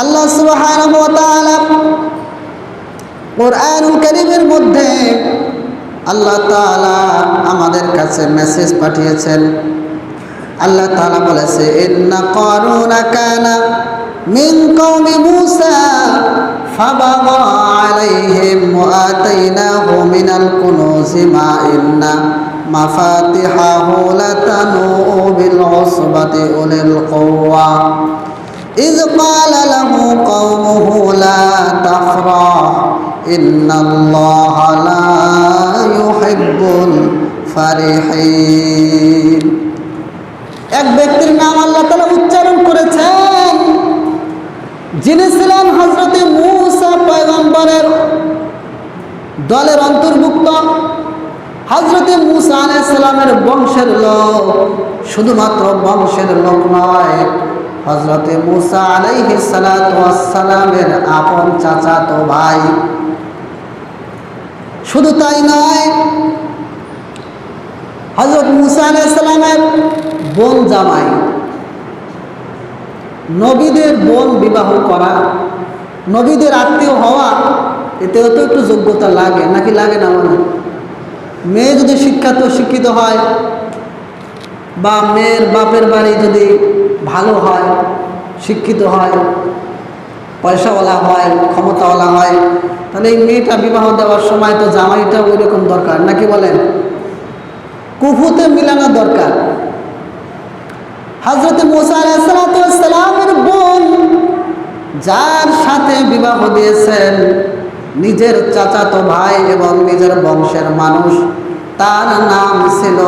আল্লাহ সুবহানাহু ওয়া তাআলা কোরআনুল কারীমের মধ্যে আল্লাহ তাআলা আমাদের কাছে মেসেজ পাঠিয়েছেন। আল্লাহ তাআলা বলেছে, ইন্না কারুনা কানা মিন কওমি মূসা ফাবাগা আলাইহিম ওয়া আতাইনাহু মিনাল কুনুজি মা ইন্না মাফাতিহাহু লাতানু বিল উসবাতি উলিল কুওয়া। إذ قال له قومه لا تفرح إن الله لا يحب الفرحين এক ব্যক্তির নাম আল্লাহ তালা উচ্চারণ করেছেন যিনি ছিলেন হজরতে মুসা পয়গম্বরের দলের অন্তর্ভুক্ত হজরতে মুসা আলাইসালামের বংশের লোক শুধুমাত্র বংশের লোক নয় হজরতে মুসা আলাইহি সালামের আপন চাচা তো ভাই। শুধু তাই নয় হজরত মুসা আলাইসালামের বোন জামাই, নবীদের বোন বিবাহ করা, নবীদের আত্মীয় হওয়া, এতেও তো একটু যোগ্যতা লাগে, নাকি লাগে না মানে? মেয়ে যদি শিক্ষাত শিক্ষিত হয়, বা মেয়ের বাপের বাড়ি যদি ভালো হয়, শিক্ষিত হয়, পয়সাওয়ালা হয়, ক্ষমতাওয়ালা হয়, তাহলে এই মেয়েটা বিবাহ দেওয়ার সময় তো জামাইটা ওই রকম দরকার, নাকি বলেন? কুফুতে মিলানো দরকার। হজরত মুসা বোন, যার সাথে বিবাহ দিয়েছেন, নিজের চাচাতো ভাই এবং নিজের বংশের মানুষ, তার নাম ছিল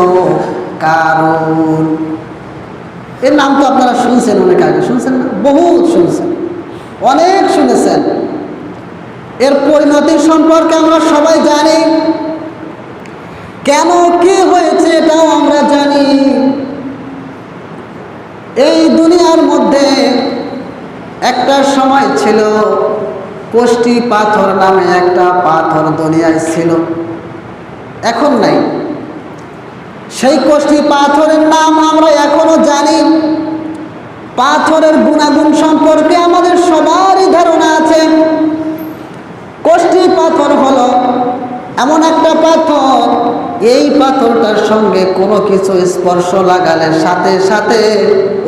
কারণ এর নাম তো আপনারা শুনছেন অনেক আগে, শুনছেন না? বহুত শুনছেন। অনেক শুনেছেন। এর পরিণতির সম্পর্কে আমরা সবাই জানি। কেন কি হয়েছে এটাও আমরা জানি। এই দুনিয়ার মধ্যে একটা সময় ছিল কোষ্টি পাথর নামে একটা পাথর দুনিয়ায় ছিল। এখন নাই। সেই কষ্টি পাথরের নাম আমরা এখনও জানি। পাথরের গুণাগুণ সম্পর্কে আমাদের সবারই ধারণা আছে। কষ্টি পাথর হলো এমন একটা পাথর, এই পাথরটার সঙ্গে কোনো কিছু স্পর্শ লাগালে সাথে সাথে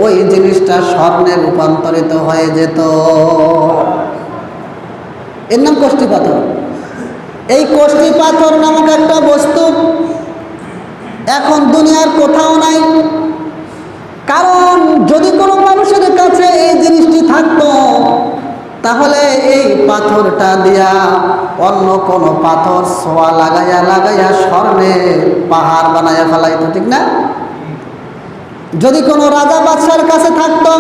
ওই জিনিসটা স্বর্ণে রূপান্তরিত হয়ে যেত। এর নাম কষ্টি পাথর। এই কষ্টি পাথর নামক একটা বস্তু এখন দুনিয়ার কোথাও নাই। কারণ যদি কোনো মানুষের কাছে এই জিনিসটি থাকতো, তাহলে এই পাথরটা দিয়া অন্য কোনো পাথর সোয়া লাগাইয়া লাগাইয়া স্বর্ণে পাহাড় বানাইয়া ফেলাইতো, ঠিক না? যদি কোনো রাজা বাদশার কাছে থাকতো,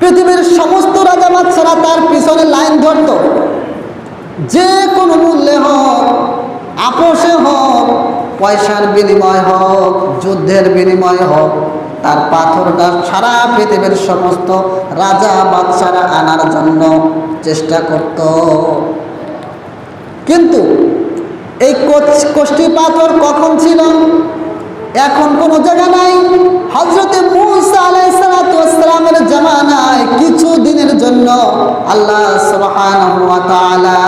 পৃথিবীর সমস্ত রাজা বাদশারা তার পিছনে লাইন ধরতো। যে কোনো মূল্যে হোক, আপোষে হোক পয়সার বিনিময় হোক, যুদ্ধের বিনিময় হোক, তার পাথরটা সারা পৃথিবীর সমস্ত রাজা বাদশারা আনার জন্য চেষ্টা করত। কিন্তু এই কোষ্ঠী পাথর কখন ছিল? এখন কোনো জায়গা নাই। হজরতে মুসা আলাইসালামের জামানায় কিছু দিনের জন্য আল্লাহ সুবহানাহু ওয়া তাআলা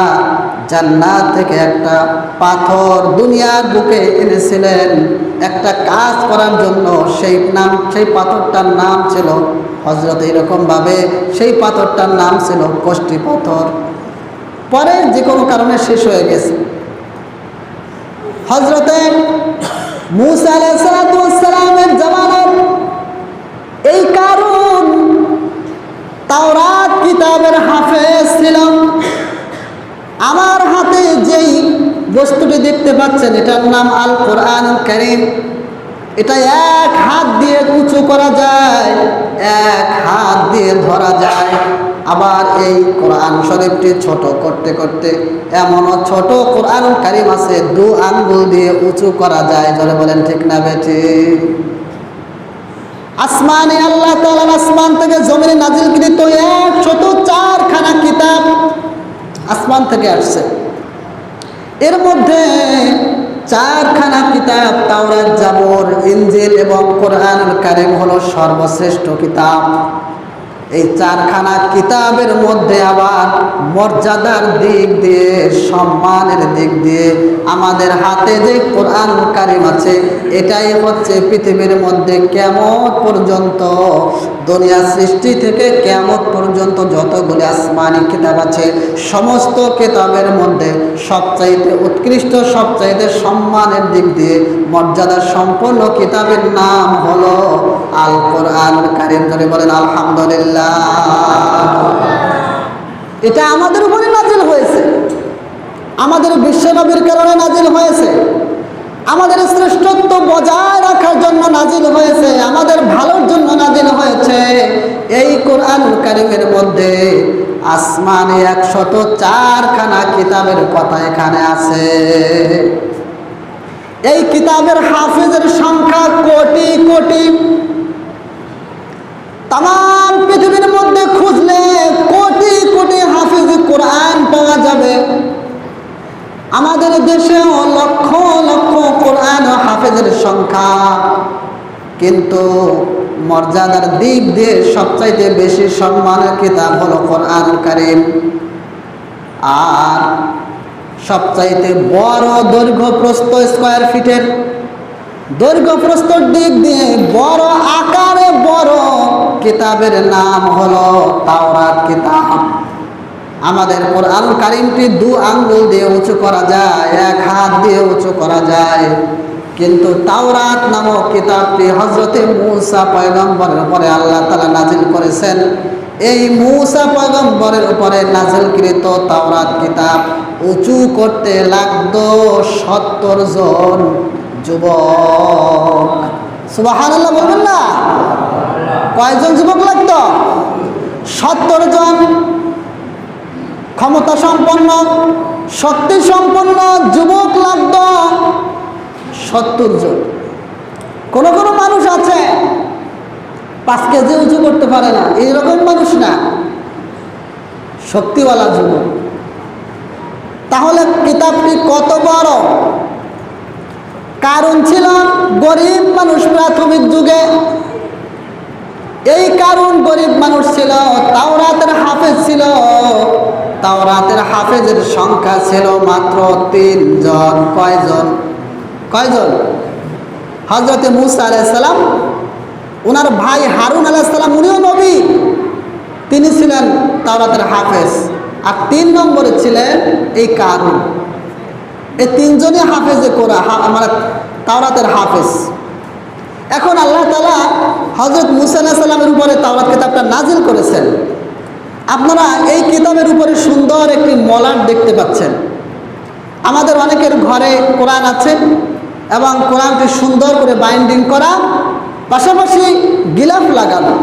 জান্নাত থেকে একটা পাথর দুনিয়ার বুকে এনেছিলেন। একটা কাজ করার জন্য সেই নাম, সেই পাথরটার নাম ছিল হজরত এরকমভাবে সেই পাথরটার নাম ছিল কষ্টি পাথর। পরে যে কোনো কারণে শেষ হয়ে গেছে। হজরতে মুসা আলাইসালামের এই কারণ তাওরাত কিতাবের হাফেজ ছিলাম আমার হাতে যেই বস্তুটি দেখতে পাচ্ছেন, এটার নাম আল কোরআন করিম। এটা এক হাত দিয়ে উঁচু করা যায়, এক হাত দিয়ে ধরা যায়। আবার এই কোরআন শরীফটি ছোট করতে করতে এমনও ছোট কোরআন কারিম আছে, দু আঙ্গুল দিয়ে উঁচু করা যায়। জলে বলেন, ঠিক না বেঠি? আসমানে আল্লাহ তালার আসমান থেকে জমিনে নাজিলকৃত একশত চারখানা কিতাব। আসমান থেকে আসছে। এর মধ্যে চারখানা কিতাব, তাওরাত, জাবর ইঞ্জিল এবং কোরআন কারিম হলো সর্বশ্রেষ্ঠ কিতাব। এই চারখানা কিতাবের মধ্যে আবার মর্যাদার দিক দিয়ে, সম্মানের দিক দিয়ে আমাদের হাতে যে কোরআন কারিম আছে, এটাই হচ্ছে পৃথিবীর মধ্যে কেমন পর্যন্ত দুনিয়া সৃষ্টি থেকে কেমন পর্যন্ত যতগুলি আসমানি কিতাব আছে, সমস্ত কিতাবের মধ্যে সবচাইতে উৎকৃষ্ট, সবচাইতে সম্মানের দিক দিয়ে মর্যাদা সম্পন্ন কিতাবের নাম হলো আল কোরআন কারিম। ধরে বলেন, আলহামদুলিল্লাহ। এটা আমাদের উপরে নাজিল হয়েছে। আমাদের বিশ্বনবীর কারণে নাজিল হয়েছে। আমাদের শ্রেষ্ঠত্ব বজায় রাখার জন্য নাজিল হয়েছে। আমাদের ভালোর জন্য নাজিল হয়েছে। এই কোরআন কারিমের মধ্যে আসমানে একশত চারখানা কিতাবের কথা এখানে আছে। এই কিতাবের হাফিজের সংখ্যা কোটি কোটি। তাম পৃথিবীর মধ্যে খুঁজলে কোটি কোটি হাফিজ কোরআন পাওয়া যাবে। আমাদের দেশেও লক্ষ লক্ষ কোরআন ও হাফেজের সংখ্যা। কিন্তু মর্যাদার দিক দিয়ে সবচাইতে বেশি সম্মানের কিতাব হলো কোরআন কারিম। আর সবচাইতে বড় দৈর্ঘ্য প্রস্থ স্কোয়ার ফিটের দৈর্ঘ্য প্রস্তর দিক দিয়ে বড় আকারে বড় কিতাবের নাম হলো তাওরাত কিতাব। আমাদের কোরআন কারিমটি দু আঙ্গুল দিয়ে উঁচু করা যায়, এক হাত দিয়ে উঁচু করা যায়। কিন্তু তাওরাত নামক কিতাবটি হজরতে মূসা পয়গম্বরের পরে আল্লাহ তালা নাজিল করেছেন। এই মূসা পয়গম্বরের উপরে নাজিলকৃত তাওরাত কিতাব উঁচু করতে লাগতো সত্তর জন যুবক। সুবাহান বলবেন না? কয়জন যুবক লাগতো? সত্তর জন ক্ষমতা সম্পন্ন, শক্তি সম্পন্ন যুবক লাগত সত্তর জন। কোন কোন মানুষ আছে, পাঁচ কেজি উঁচু করতে পারে না। এইরকম শক্তিওয়ালা যুবক। তাহলে কিতাবটি কত বড়? কারণ ছিল গরিব মানুষ প্রাথমিক যুগে। এই কারণ গরিব মানুষ ছিল, তাওরাতের হাফেজ ছিল। তাওরাতের হাফেজের সংখ্যা ছিল মাত্র তিনজন। কয়জন? কয়জন? হজরতে মুসা আলাইসালাম ওনার ভাই হারুন আলাইসালাম উনিও নবী। তিনি ছিলেন তাওরাতের হাফেজ। আর তিন নম্বরে ছিলেন এই কারুন। এই তিনজনই হাফেজে করা মানে তাওরাতের হাফেজ। এখন আল্লাহ তালা হজরত মুসা সাল্লামের উপরে তাওরাত কিতাবটা নাজিল করেছেন। আপনারা এই কিতাবের উপরে সুন্দর একটি মলাট দেখতে পাচ্ছেন। আমাদের অনেকের ঘরে কোরআন আছে এবং কোরআনটি সুন্দর করে বাইন্ডিং করা, পাশাপাশি গিলাফ লাগানো।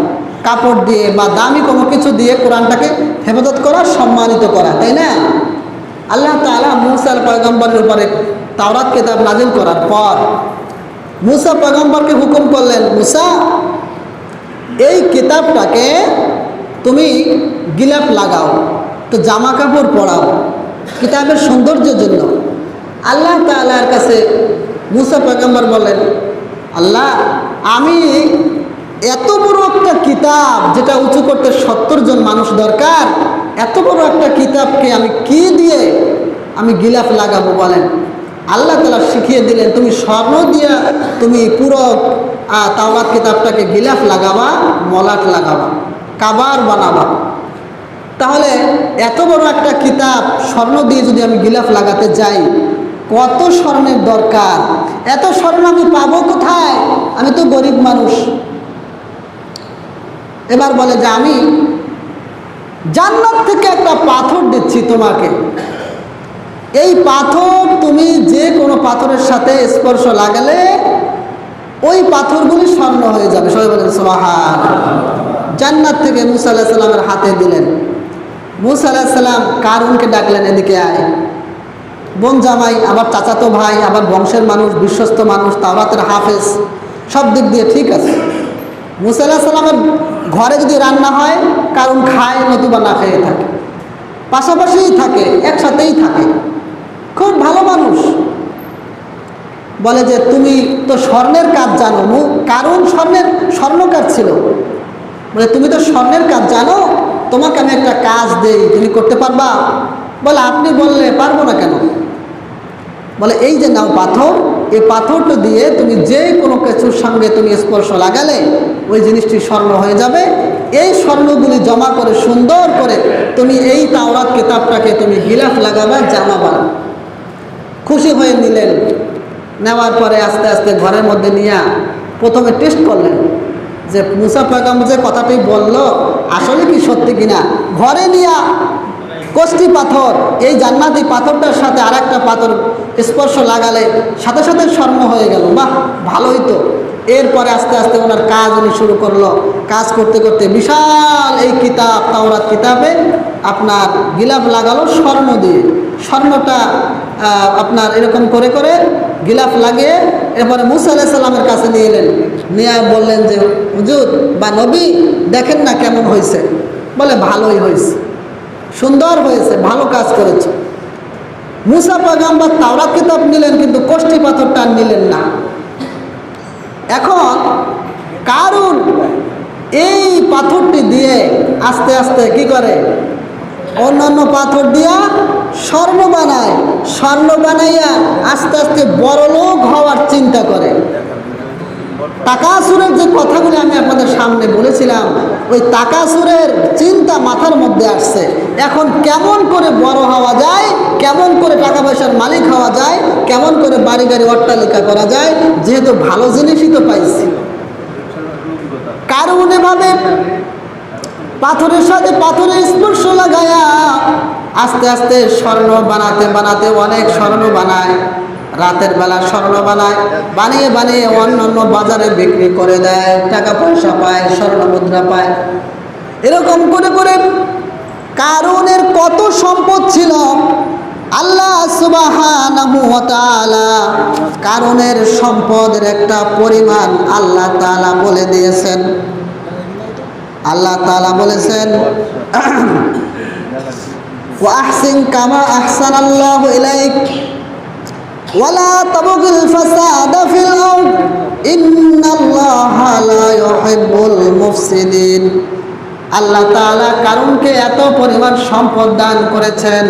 কাপড় দিয়ে বা দামি কোনো কিছু দিয়ে কোরআনটাকে হেফাজত করা, সম্মানিত করা, তাই না? আল্লাহ তালা মুসার পয়গম্বরের উপরে তাওরাত কিতাব নাজিল করার পর মুসা পয়গম্বরকে হুকুম করলেন, মুসা, এই কিতাবটাকে তুমি গিলাপ লাগাও, তো জামা কাপড় পরাও কিতাবের সৌন্দর্যের জন্য। আল্লাহ তালার কাছে মুসা পয়গম্বর বলেন আল্লাহ, আমি এত বড় একটা কিতাব যেটা উঁচু করতে সত্তর জন মানুষ দরকার, এত বড় একটা কিতাবকে আমি কি দিয়ে আমি গিলাফ লাগাবো বলেন? আল্লাহ তালা শিখিয়ে দিলেন, তুমি স্বর্ণ দিয়া তুমি পুরো তাওরাত কিতাবটাকে গিলাফ লাগাবা, মলাট লাগাবা, কাবার বানাবা। তাহলে এত বড় একটা কিতাব স্বর্ণ দিয়ে যদি আমি গিলাফ লাগাতে যাই, কত স্বর্ণের দরকার? এত স্বর্ণ আমি পাবো কোথায়? আমি তো গরিব মানুষ। এবার বলে যে আমি জান্নাত থেকে একটা পাথর দিচ্ছি তোমাকে। এই পাথর তুমি যে কোনো পাথরের সাথে স্পর্শ লাগালে ওই পাথরগুলি স্বর্ণ হয়ে যাবে। সবাই বলেন সোহান জান্নাত থেকে মুসা আল্লাহ সাল্লামের হাতে দিলেন। মুসা আল্লাহ সাল্লাম কারুনকে ডাকলেন, এদিকে আয়। বোন জামাই আবার চাচাতো ভাই আবার বংশের মানুষ, বিশ্বস্ত মানুষ, তাওরাতের হাফেজ, সব দিক দিয়ে ঠিক আছে। মুসা আল্লাহ সাল্লামের ঘরে যদি রান্না হয়, কারণ খায়, নতুবা না খেয়ে থাকে। পাশাপাশিই থাকে, একসাথেই থাকে। খুব ভালো মানুষ। বলে যে, তুমি তো স্বর্ণের কাজ জানো কারণ স্বর্ণের, স্বর্ণকার ছিল? বলে, তুমি তো স্বর্ণের কাজ জানো, তোমাকে আমি একটা কাজ দেই, তুমি করতে পারবা? বলে, আপনি বললে পারব না কেন? বলে, এই যে নাও পাথর এই পাথরটা দিয়ে তুমি যে কোনো কিছুর সঙ্গে তুমি স্পর্শ লাগালে ওই জিনিসটি স্বর্ণ হয়ে যাবে। এই স্বর্ণগুলি জমা করে, সুন্দর করে তুমি এই তাওরাত কিতাবটাকে তুমি গিলাফ লাগাবা জামাবা খুশি হয়ে নিলেন। নেওয়ার পরে আস্তে আস্তে ঘরের মধ্যে নিয়ে প্রথমে টেস্ট করলেন যে মুসা পেগাম যে কথাটি বলল, আসলে কি সত্যি কিনা? ঘরে নিয়ে কষ্টি পাথর, এই জান্নাতি পাথরটার সাথে আর একটা পাথর স্পর্শ লাগালে সাথে সাথে স্বর্ণ হয়ে গেল। বাহ, ভালোই তো। এরপরে আস্তে আস্তে ওনার কাজ উনি শুরু করল। কাজ করতে করতে বিশাল এই কিতাব, তাওরাত কিতাবে আপনার গিলাফ লাগালো স্বর্ণ দিয়ে। স্বর্ণটা আপনার এরকম করে করে গিলাফ লাগিয়ে এরপরে মুসা আলাইসাল্লামের কাছে নিয়ে এলেন। নিয়ে বললেন যে, হুজুর বা নবী দেখেন না কেমন হয়েছে বলে, ভালোই হয়েছে সুন্দর হয়েছে, ভালো কাজ করেছে। মুসা পাগাম্বার তাওরাত কিতাব নিলেন, কিন্তু কোষ্ঠী পাথরটা নিলেন না। এখন কারণ এই পাথরটি দিয়ে আস্তে আস্তে কি করে? অন্যান্য পাথর দিয়া স্বর্ণ বানায়। স্বর্ণ বানাইয়া আস্তে আস্তে বড়লোক হওয়ার চিন্তা করে। তাকাসুরের যে কথাগুলি আমি আপনাদের সামনে বলেছিলাম, ওই তাকাসুরের চিন্তা মাথার মধ্যে আসছে। এখন কেমন করে বড় হওয়া যায়, কেমন করে টাকা পয়সার মালিক হওয়া যায়, কেমন করে বাড়ি গাড়ি অট্টালিকা করা যায়, যেহেতু ভালো জিনিসই তো পাইছি। কারণ এভাবে পাথরের সাথে পাথরের স্পর্শ লাগায়া আস্তে আস্তে স্বর্ণ বানাতে বানাতে অনেক স্বর্ণ বানায়। রাতের বেলা স্বর্ণবেলায় বানিয়ে বানিয়ে অন্য অন্য বাজারে বিক্রি করে দেয়। টাকা পয়সা পায়, স্বর্ণ মুদ্রা পায়। এরকম করে করে কারণের কত সম্পদ ছিল? আল্লাহ ওয়া কারণের সম্পদের একটা পরিমাণ আল্লাহ তাআলা বলে দিয়েছেন। আল্লাহ তাআলা বলেছেন ওয়াহসিন কামা আহসান আল্লাহ ইলাইক। ওয়ালা তাবগিল ফাসাদা ফিল আরদ। ইন্নাল্লাহা লা ইউহিব্বুল মুফসিদিন। আল্লাহ তাআলা কারণকে এত পরিমাণ সম্পদ দান করেছেন।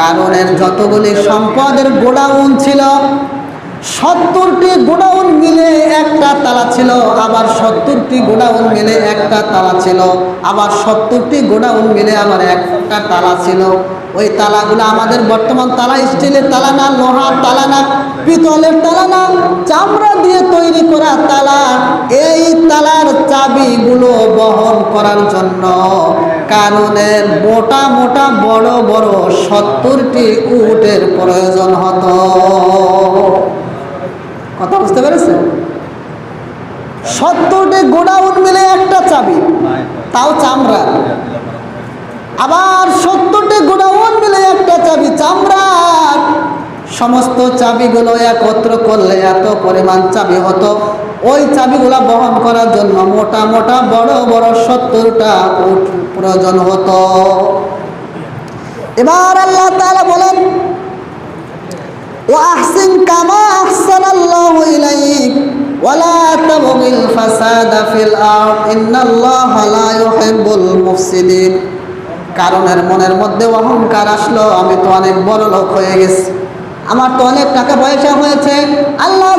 কারণের যতগুলি সম্পদের গোডাউন ছিল সত্তরটি গোডাউন মিলে একটা তালা ছিল, আবার সত্তরটি গোডাউন মিলে একটা তালা ছিল, আবার সত্তরটি গোডাউন মিলে আবার একটা তালা ছিল। ওই তালাগুলো আমাদের বর্তমান তালা স্টিলের তালা না লোহার তালা না, পিতলের তালা না, চামড়া দিয়ে তৈরি করা তালা। এই তালার চাবিগুলো বহন করার জন্য কারণের মোটা মোটা বড় বড় সত্তরটি উটের প্রয়োজন হতো। কথা বুঝতে পেরেছেন? সত্তরটি গোডাউন মিলে একটা চাবি, তাও চামড়া। আবার সত্তরটি গোডাউন মিলে একটা চাবি চামড়ার সমস্ত চাবিগুলো একত্র করলে এত পরিমাণ চাবি হতো। ওই চাবিগুলো বহন করার জন্য মোটা মোটা বড় বড় সত্তরটা প্রয়োজন হতো। এবার আল্লাহ তাআলা বলেন وأحسن كما أحسن الله إليك ولا تبغ الفساد في الأرض إن الله لا يحب المفسدين কারণের মনের মধ্যে অহংকার আসলো আমি তো অনেক বড় লোক হয়ে গেছি আমার তো অনেক টাকা পয়সা হয়েছে। আল্লাহ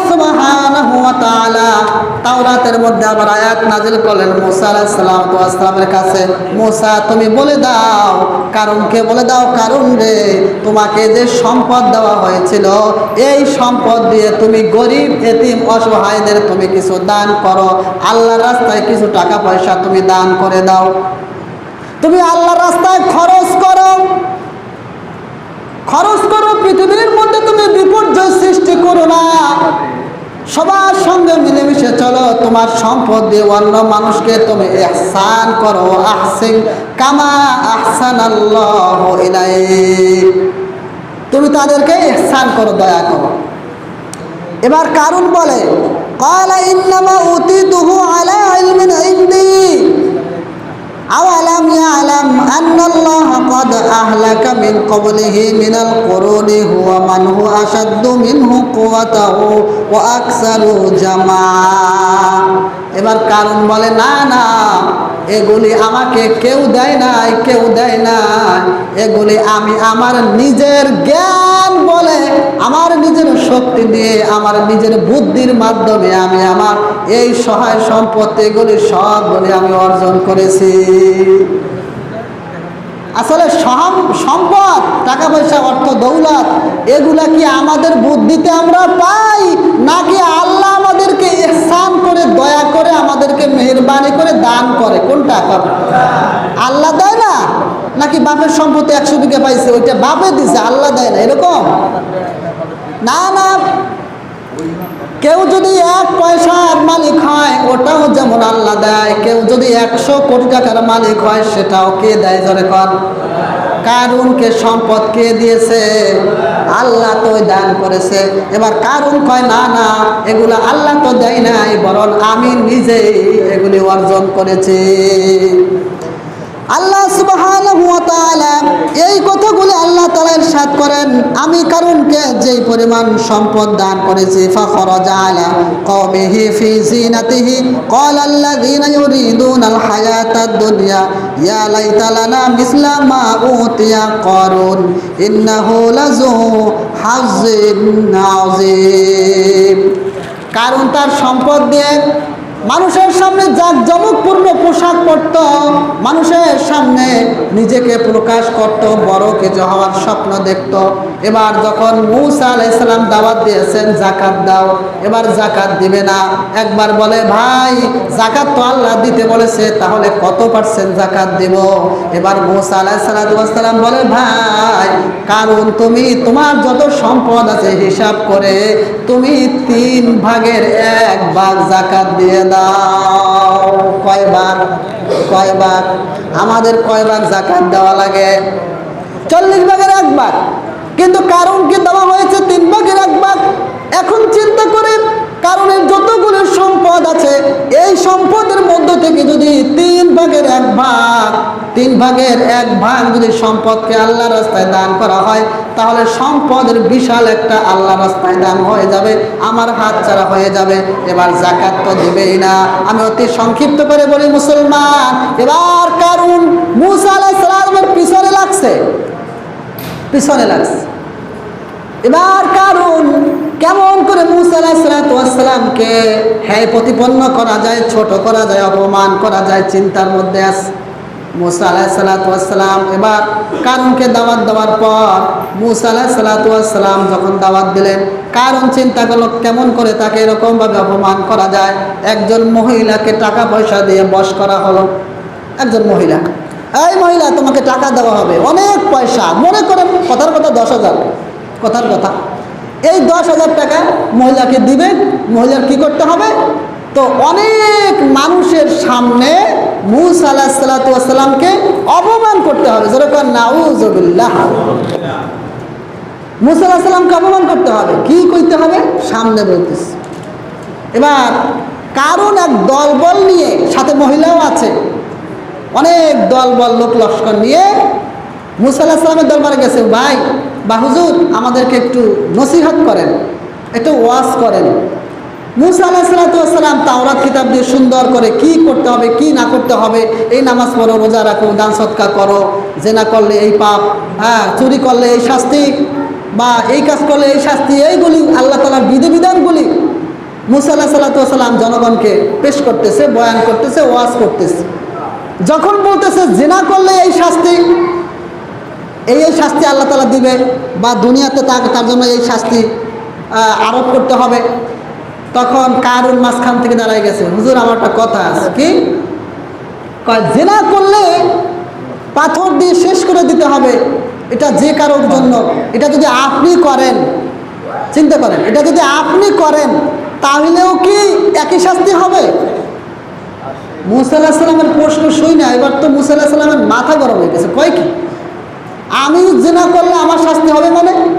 তাওরাতের মধ্যে আবার আয়াত নাজিল করলেন মুসা আলাইহিস সালাম তো আসসালামের কাছে। মুসা, তুমি বলে দাও কারণকে বলে দাও কারণ রে? তোমাকে যে সম্পদ দেওয়া হয়েছিল, এই সম্পদ দিয়ে তুমি গরিব, এতিম, অসহায়দের তুমি কিছু দান করো। আল্লাহ রাস্তায় কিছু টাকা পয়সা তুমি দান করে দাও। তুমি আল্লাহ রাস্তায় খরচ করো। খরচ করো পৃথিবীর মধ্যে তুমি বিপর্যয় সৃষ্টি করো না সবার সঙ্গে মিলেমিশে চলো তোমার সম্পদ দিয়ে অন্য মানুষকে তুমি এহসান করো আহসিন কামা আহসান আল্লাহ ইলাইক তুমি তাদেরকে এহসান করো দয়া করো এবার কারণ বলে قال إنما أوتيته على علم عندي أولم يعلم أن الله قد أهلك من قبله من القرون هو من هو أشد منه قوته وأكثر جمعا এবার কারণ বলে, না না, এগুলি আমাকে কেউ দেয় নাই, কেউ দেয় না এগুলি আমি আমার নিজের জ্ঞান বলে, আমার নিজের শক্তি দিয়ে আমার নিজের বুদ্ধির মাধ্যমে আমি আমার এই সহায় সম্পত্তি, এগুলি সবগুলি আমি অর্জন করেছি। আসলে সম- সম্পদ টাকা পয়সা অর্থ, দৌলত, এগুলা কি আমাদের বুদ্ধিতে আমরা পাই? নাকি আল্লাহ আমাদেরকে ইহসান করে, দয়া করে আমাদেরকে মেহরবানি করে দান করে? কোনটা পাবে আল্লাহ দেয় না? নাকি বাপের সম্পত্তি একশো বিঘা পাইছে, ওইটা বাপে দিছে, আল্লাহ দেয় না, এরকম? না না। কেউ যদি এক পয়সার মালিক হয়, ওটাও যেমন আল্লাহ দেয়। কেউ যদি একশো কোটি টাকার মালিক হয়, সেটাও কে দেয় জোরে কর কারুনকে সম্পদ কে দিয়েছে? আল্লাহ তো দান করেছে। এবার কারুন কয়, না না, এগুলো আল্লাহ তো দেয় নাই, বরং আমি নিজেই এগুলি অর্জন করেছি। আল্লাহ তাআলা এই কথাগুলি আল্লাহ তাআলা ইরশাদ করেন, আমি কারণকে যেই পরিমাণ সম্পদ দান করেছি, ফাখরাজা আলা কওমিহি ফি জিনাতিহি আল্লাযীনা ইউরিদুনা আল হায়াতাদ দুনিয়া, ইয়া লাইতা লানা মিসলা মা উতিয়া কারুন ইন্নাহু লাযু হাজ্জিন আযীম। কারণ তার সম্পদ দিয়ে মানুষের সামনে জাঁকজমকপূর্ণ পোশাক পরত, মানুষের সামনে নিজেকে প্রকাশ করত, বড় কিছু হওয়ার স্বপ্ন দেখত। এবার যখন মুসা আলাইসালাম দাওয়াত দিয়েছেন জাকাত দাও, এবার জাকাত দিবে না। একবার বলে, ভাই জাকাত তো আল্লাহ দিতে বলেছে, তাহলে কত পার্সেন্ট জাকাত দিব? এবার মুসা আলাইসালাম বলে, ভাই, কারণ তুমি, তোমার যত সম্পদ আছে হিসাব করে, তুমি তিন ভাগের এক ভাগ জাকাত দিয়ে দাও। কয়বার কয়বার? আমাদের কয়বার জাকাত দেওয়া লাগে? চল্লিশ ভাগের এক কিন্তু কারণ কি দেওয়া হয়েছে? তিন ভাগের এক ভাগ এখন চিন্তা করে কারণের যতগুলো সম্পদ আছে, এই সম্পদের মধ্য থেকে যদি তিন ভাগের এক ভাগ, তিন ভাগের এক ভাগ যদি সম্পদকে আল্লাহ রাস্তায় দান করা হয়, তাহলে সম্পদের বিশাল একটা আল্লাহ রাস্তায় দান হয়ে যাবে, আমার হাত ছাড়া হয়ে যাবে, এবার জাকাত তো দেবেই না। আমি অতি সংক্ষিপ্ত করে বলি, মুসলমান, এবার কারণ মুসা আলাইসালামের পিছনে লাগছে। পিছনে লাগছে। এবার কারণ কেমন করে মুসা আলাহিসামকে হ্যাঁ প্রতিপন্ন করা যায়, ছোট করা যায়, অপমান করা যায়, চিন্তার মধ্যে আছে মুসা আলাহিসাল্লাম এবার কারণকে দাওয়াত দেওয়ার পর মুসা আলাহিসাল্লাম যখন দাওয়াত দিলেন, কারণ চিন্তা করল কেমন করে তাকে এরকমভাবে অপমান করা যায়? একজন মহিলাকে টাকা পয়সা দিয়ে বস করা হলো। একজন মহিলা। এই মহিলা, তোমাকে টাকা দেওয়া হবে, অনেক পয়সা। মনে করেন কথার কথা দশ হাজার। কথার কথা। এই দশ হাজার টাকা মহিলাকে দিবে, মহিলার কি করতে হবে? তো অনেক মানুষের সামনে মুসা সাল্লাতামকে অপমান করতে হবে। যেরকম নাউজবিল্লাহ মুসা সাল্লামকে অপমান করতে হবে। কি করতে হবে? সামনে বলতেছে। এবার, কারণ এক দলবল নিয়ে সাথে মহিলাও আছে। অনেক দলবল, লোক লস্কর নিয়ে মুসা আলাহ সাল্লামের দরবারে গেছে, ভাই বা হুজুর আমাদেরকে একটু নসিহত করেন, একটু ওয়াজ করেন। মুসা আলাহ সাল্লাম তাওরাত কিতাব দিয়ে সুন্দর করে কি করতে হবে, কি না করতে হবে, এই নামাজ পড়ো, রোজা রাখো, দান সৎকার করো, জেনা করলে এই পাপ হ্যাঁ চুরি করলে এই শাস্তি, বা এই কাজ করলে এই শাস্তি, এইগুলি আল্লাহ তালার বিধিবিধানগুলি। মুসা আল্লাহ সাল্লাম জনগণকে পেশ করতেছে, বয়ান করতেছে, ওয়াজ করতেছে। যখন বলতেছে, জেনা করলে এই শাস্তি এই এই শাস্তি আল্লাহ তালা দিবে বা দুনিয়াতে তার তার জন্য এই শাস্তি আরোপ করতে হবে। তখন কারুন মাঝখান থেকে দাঁড়ায় গেছে। হুজুর, আমার একটা কথা আছে। কি? জেনা করলে পাথর দিয়ে শেষ করে দিতে হবে। এটা যে কারোর জন্য। এটা যদি আপনি করেন, চিন্তা করেন এটা যদি আপনি করেন, তাহলেও কি একই শাস্তি হবে? মুসাল্লাহ সাল্লামের প্রশ্ন শুই না এবার তো মুসাল্লাহ সাল্লামের মাথা গরম হয়ে গেছে। কয় কি? আমি জেনা করলে আমার শাস্তি হবে মানে?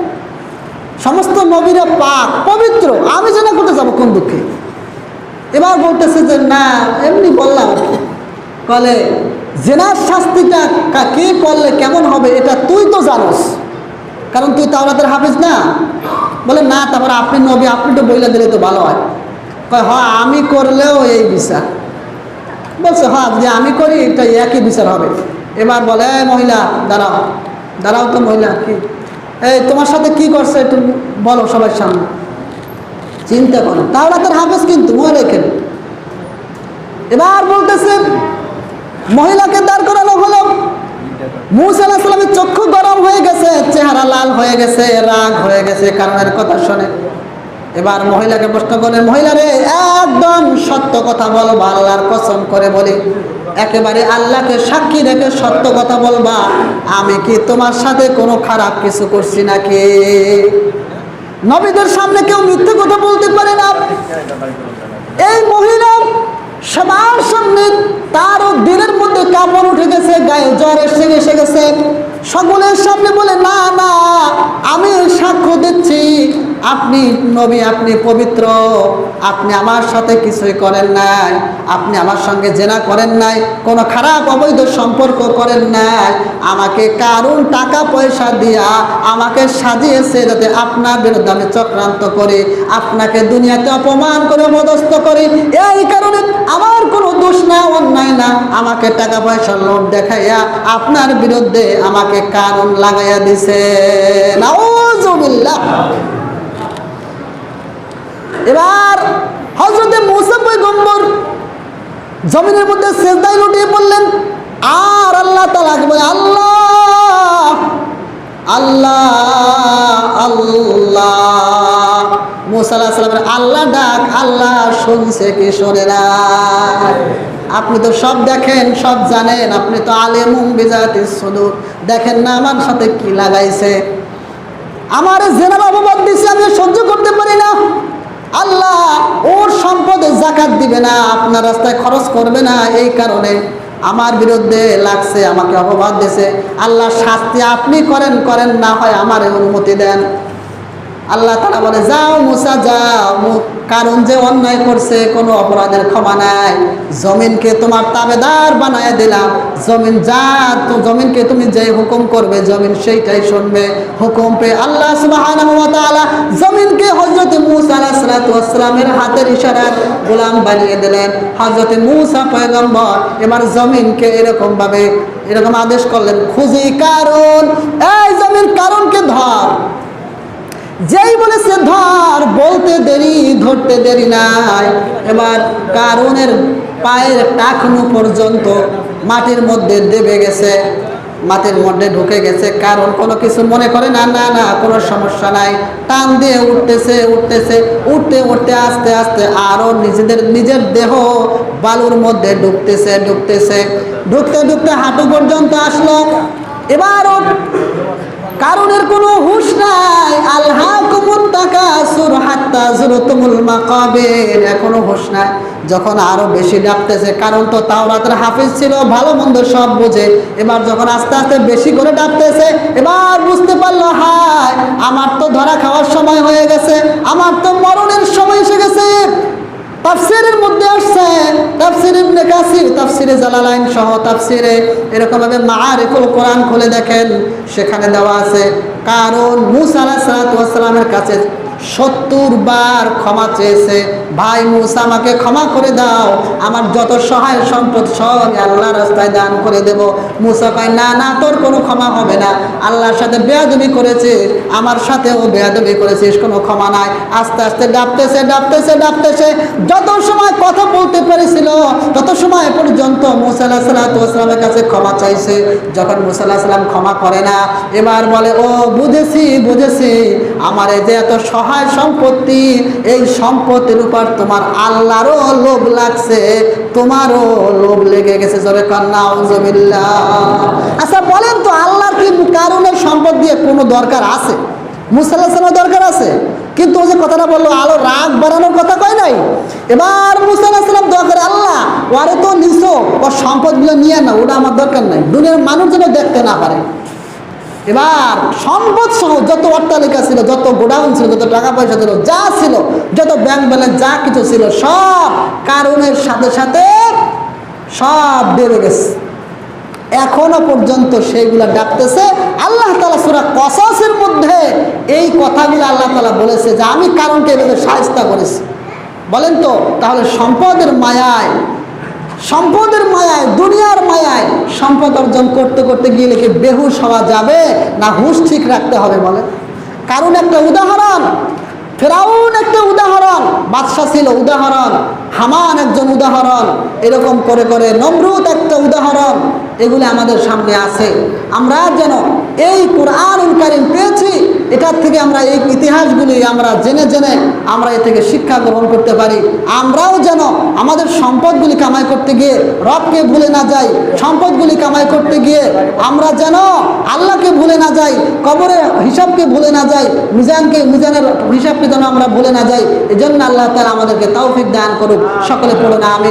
সমস্ত নবীরা পাক, পবিত্র। আমি জেনা করতে যাব কোন দুঃখে? এবার বলতেছে যে, না, এমনি বললাম আর কি। বলে, জেনার শাস্তিটা কা- করলে কেমন হবে এটা তুই তো জানোস। কারণ তুই তাওরাতের হাফিজ না। বলে, না, তারপরে আপনি নবী, আপনি তো বইলা দিলে তো ভালো হয়। কয় হ্যাঁ আমি করলেও এই বিচার। বলছে হ্যাঁ যে আমি করি এটা একই বিচার হবে। এবার বলে মহিলা, দাঁড়াও। দাঁড়াও তো মহিলা, কি? এই, তোমার সাথে কি করছে একটু বলো সবার সামনে। চিন্তা করো তাহলে তার হাফেজ কিন্তু মনে রেখেন। এবার বলতেছে, মহিলাকে দাঁড় করানো হলো। মুসা আলাহ চক্ষু গরম হয়ে গেছে, চেহারা লাল হয়ে গেছে, রাগ হয়ে গেছে কারণের কথা শুনে। এবার মহিলাকে প্রশ্ন করলেন মহিলা রে একদম সত্য কথা বলবা আল্লাহর কসম করে বলি। একেবারে আল্লাহকে সাক্ষী রেখে সত্য কথা বলবা। আমি কি তোমার সাথে কোনো খারাপ কিছু করছি নাকি? নবীদের সামনে কেউ মিথ্যে কথা বলতে পারে না। এই মহিলা সবার সামনে তারও দিনের মধ্যে কাপড় উঠে গেছে, গায়ে জ্বর এসে এসে গেছে। সকলের সামনে বলে, না না, আমি সাক্ষ্য দিচ্ছি। আপনি নবী, আপনি পবিত্র, আপনি আমার সাথে কিছুই করেন নাই, আপনি আমার সঙ্গে জেনা করেন নাই, কোনো খারাপ অবৈধ সম্পর্ক করেন নাই, আমাকে কারণ টাকা পয়সা দিয়া আমাকে সাজিয়েছে যাতে আপনার বিরুদ্ধে আমি চক্রান্ত করি, আপনাকে দুনিয়াতে অপমান করে মদস্থ করি, এই কারণে আমার কোনো দোষ না, অন্যায় না, আমাকে টাকা পয়সার লোভ দেখাইয়া আপনার বিরুদ্ধে আমাকে কারণ লাগাইয়া দিছে। নাউজুবিল্লাহ এবার হজরতে মুসা পয়গম্বর জমিনের মধ্যে সেজদায় লুটিয়ে পড়লেন। আর আল্লাহ তালাকে বলে, আল্লাহ আল্লাহ আল্লাহ। মুসা সাল্লামের আল্লাহ ডাক, আল্লাহ, শুনছে কি শোনে না আপনি তো সব দেখেন, সব জানেন। আপনি তো আলে মুম্বিজাতি শুধু দেখেন না আমার সাথে কি লাগাইছে। আমার জেনার অপবাদ দিছে, আমি সহ্য করতে পারি না। আল্লাহ ওর সম্পদে জাকাত দিবে না, আপনার রাস্তায় খরচ করবে না, এই কারণে আমার বিরুদ্ধে লাগছে, আমাকে অপবাদ দিছে। আল্লাহ শাস্তি আপনি করেন করেন না হয় আমার অনুমতি দেন। আল্লাহ তারা বলে, যাও মুসা, যাও। কারণ যে অন্যায় করছে, কোনো অপরাধের ক্ষমা নাই। জমিনকে তোমার তাবেদার বানায় দিলাম। জমিন যা তো জমিনকে তুমি যে হুকুম করবে, জমিন সেইটাই শুনবে। হুকুম পে আল্লাহ তাআলা জমিনকে হযরত মূসা আলাইহিস সালাতু ওয়াস হাতের ইশারায় গোলাম বানিয়ে দিলেন। হযরত মূসা পয়গম্বর এবার জমিনকে এরকম ভাবে এরকম আদেশ করলেন, খুঁজি কারণ, এই জমিন কারণকে ধর। যেই বলেছে ধর, বলতে দেরি, ধরতে দেরি নাই। এবার কারণের পায়ের টাকনু পর্যন্ত মাটির মধ্যে দেবে গেছে, মাটির মধ্যে ঢুকে গেছে। কারণ কোনো কিছু মনে করে না না না, কোনো সমস্যা নাই। টান দিয়ে উঠতেছে উঠতেছে, উঠতে উঠতে, আস্তে আস্তে আরও নিজেদের, নিজের দেহ বালুর মধ্যে ঢুকতেছে ঢুকতেছে। ঢুকতে ঢুকতে হাঁটু পর্যন্ত আসলো। এবারও কারণের কোনো হুশ নাই। আল্লাহ কুমুত্তাকাসুর হাত্তা জুরতুমুল মাকাবির। এখনও হুশ নাই। যখন আরও বেশি ডাকতেছে, কারণ তো তাওরাতের হাফিজ ছিল, ভালো মন্দ সব বুঝে। এবার যখন আস্তে আস্তে বেশি করে ডাকতেছে, এবার বুঝতে পারল, হায়, আমার তো ধরা খাওয়ার সময় হয়ে গেছে, আমার তো মরণের সময় এসে গেছে। তাফসিরের মধ্যে আসছে তাফসির ইবনে কাসির, তাফসিরে জালালাইন সহ তাফসিরে এরকম ভাবে মাআরিফুল কোরআন খুলে দেখেন। সেখানে দেওয়া আছে, কারণ মুসা আলাইহিস সালাতু ওয়াস সালামের কাছে সত্তর বার ক্ষমা চেয়েছে। ভাই মুসা, আমাকে ক্ষমা করে দাও। আমার যত সহায় সম্পদ সব আল্লাহ রাস্তায় দান করে দেব। মুসা কয়, না না, তোর কোনো ক্ষমা হবে না। আল্লাহর সাথে বেয়াদবি করেছিস, আমার সাথেও বেয়াদবি করেছিস, কোনো ক্ষমা নাই। আস্তে আস্তে ডাবতেছে ডাবতেছে ডাবতেছে যত সময় কথা বলতে পেরেছিল, তত সময় পর্যন্ত মুসা আলাহ সাল্লামের কাছে ক্ষমা চাইছে। যখন মুসা আলাহ সাল্লাম ক্ষমা করে না, এবার বলে, ও, বুঝেছি বুঝেছি। আমার এই যে এত সহায় সম্পত্তি, এই সম্পত্তির উপর তোমার আল্লাহরও লোভ লাগছে, তোমারও লোভ লেগে গেছে জবে কন্যা আচ্ছা বলেন তো আল্লাহর কি কারণের সম্পদ দিয়ে কোনো দরকার আছে? মুসাল্লাহ দরকার আছে? কিন্তু ওই যে কথাটা বলল, আলো রাগ বাড়ানোর কথা কয় নাই? এবার মুসাল্লাহ সাল্লাম দোয়া করে, আল্লাহ ওরে তো নিছো, ওর সম্পদগুলো নিয়ে না ওটা আমার দরকার নাই। দুনিয়ার মানুষ যেন দেখতে না পারে। এবার সম্পদ সহ যত অট্টালিকা ছিল, যত গোডাউন ছিল, যত টাকা পয়সা ছিল, যা ছিল, যত ব্যাংক ব্যালেন্স যা কিছু ছিল, সব কারণের সাথে সাথে সব বেড়ে গেছে। এখনও পর্যন্ত সেইগুলা ডাকতেছে। আল্লাহ তালা সুরা কসাসের মধ্যে এই কথাগুলো আল্লাহ তালা বলেছে যে, আমি কারণকে এভাবে সাহস্তা করেছি। বলেন তো, তাহলে সম্পদের মায়ায় সম্পদের মায়ায়, দুনিয়ার মায়ায় সম্পদ অর্জন করতে করতে গিয়ে কি বেহুশ হওয়া যাবে না, হুশ ঠিক রাখতে হবে বলে। কারণ একটা উদাহরণ, ফেরাউন একটা উদাহরণ বাদশা ছিল উদাহরণ, হামান একজন উদাহরণ, এরকম করে করে নমরুদ একটা উদাহরণ, এগুলি আমাদের সামনে আছে। আমরা যেন এই কোরআন কারিম পেয়েছি। এটার থেকে আমরা এই ইতিহাসগুলি আমরা জেনে জেনে আমরা এ থেকে শিক্ষা গ্রহণ করতে পারি। আমরাও যেন আমাদের সম্পদগুলি কামাই করতে গিয়ে রবকে ভুলে না যাই, সম্পদগুলি কামাই করতে গিয়ে আমরা যেন আল্লাহকে ভুলে না যাই, কবরে হিসাবকে ভুলে না যাই, মিজানকে, মিজানের হিসাবকে যেন আমরা ভুলে না যাই, এজন্য আল্লাহ তালা আমাদেরকে তৌফিক দান করুক। সকলে পড়ে না আমি